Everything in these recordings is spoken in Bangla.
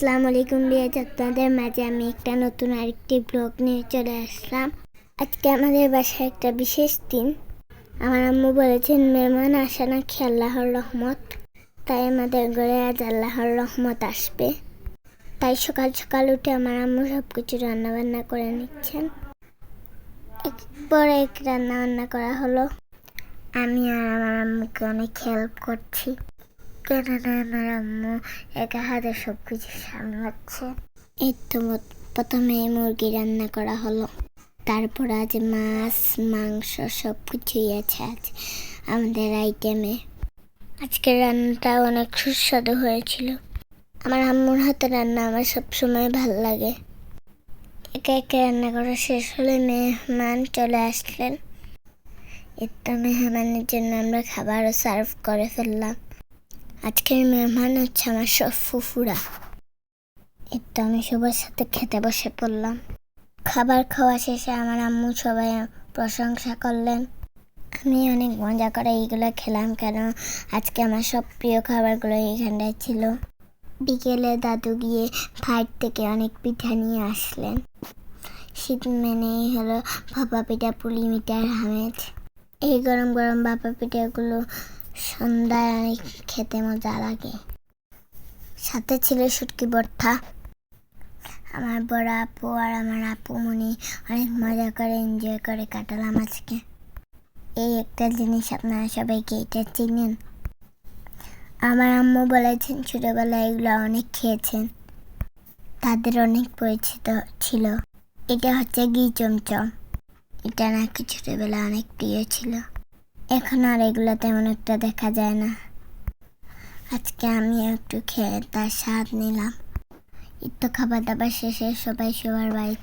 আসসালামু আলাইকুম বিয়াজ আপনাদের মাঝে আমি একটা নতুন আরেকটি ব্লগ নিয়ে চলে আসলাম। আজকে আমাদের বাসায় একটা বিশেষ দিন। আমার আম্মু বলেছেন, মেহমান আসা নাকি আল্লাহর রহমত। তাই আমাদের ঘরে আজ আল্লাহর রহমত আসবে। তাই সকাল সকাল উঠে আমার আম্মু সব কিছু রান্না বান্না করে নিচ্ছেন। এক পর এক রান্না বান্না করা হলো। আমি আর আমার আম্মুকে অনেক হেল্প করছি। আমার আম্মু একা হাতে সব কিছু সামলাচ্ছে। এই তো প্রথমে মুরগি রান্না করা হলো। তারপর আজ মাছ, মাংস সব কিছুই আছে আজ আমাদের আইটেমে। আজকের রান্নাটা অনেক সুস্বাদু হয়েছিল। আমার আম্মুর হাতে রান্না আমার সবসময় ভালো লাগে। একে একে রান্না করা শেষ হলে মেহমান চলে আসলেন। এর মেহমানের জন্য আমরা খাবারও সার্ভ করে ফেললাম। আজকের মেহমান হচ্ছে আমার সব ফুফুরা। এর তো আমি সবার সাথে খেতে বসে পড়লাম। খাবার খাওয়া শেষে আমার আম্মু সবাই প্রশংসা করলেন। আমি অনেক মজা করে এইগুলো খেলাম কেন? আজকে আমার সব প্রিয় খাবারগুলো এইখানটায় ছিল। বিকেলে দাদু গিয়ে ফাইট থেকে অনেক পিঠা নিয়ে আসলেন। শীত মেনেই হলো ভাপা পিঠা, পুলি মিঠার হামেজ এই গরম গরম ভাপা পিঠাগুলো সন্ধ্যায় অনেক খেতে মজা লাগে সাথে ছিল শুটকি ভর্তা আমার বড় আপু আর আমার আপু মনি অনেক মজা করে এনজয় করে কাটালাম আজকে। এই একটা জিনিস আপনারা সবাইকে এটা চিনেন? আমার আম্মু বলেছেন, ছোটবেলায় এগুলো অনেক খেয়েছেন। তাদের অনেক পরিচিত ছিল। এটা হচ্ছে ঘি চমচম। এটা নাকি ছোটবেলায় অনেক প্রিয় ছিল। এখন আর এগুলো তেমন একটা দেখা যায় না। আজকে আমি একটু খেয়ে তার স্বাদ নিলাম। একটু খাবার দাবার শেষে সবাই সবার বাড়ি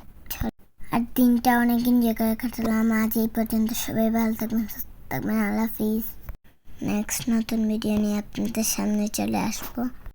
আর দিনটা অনেক এনজয় করে কাটালাম, আজ এই পর্যন্ত সবাই ভালো থাকবেন, সুস্থ থাকবেন, আল্লাহ হাফিজ। নেক্সট নতুন ভিডিও নিয়ে আপনাদের সামনে চলে আসব।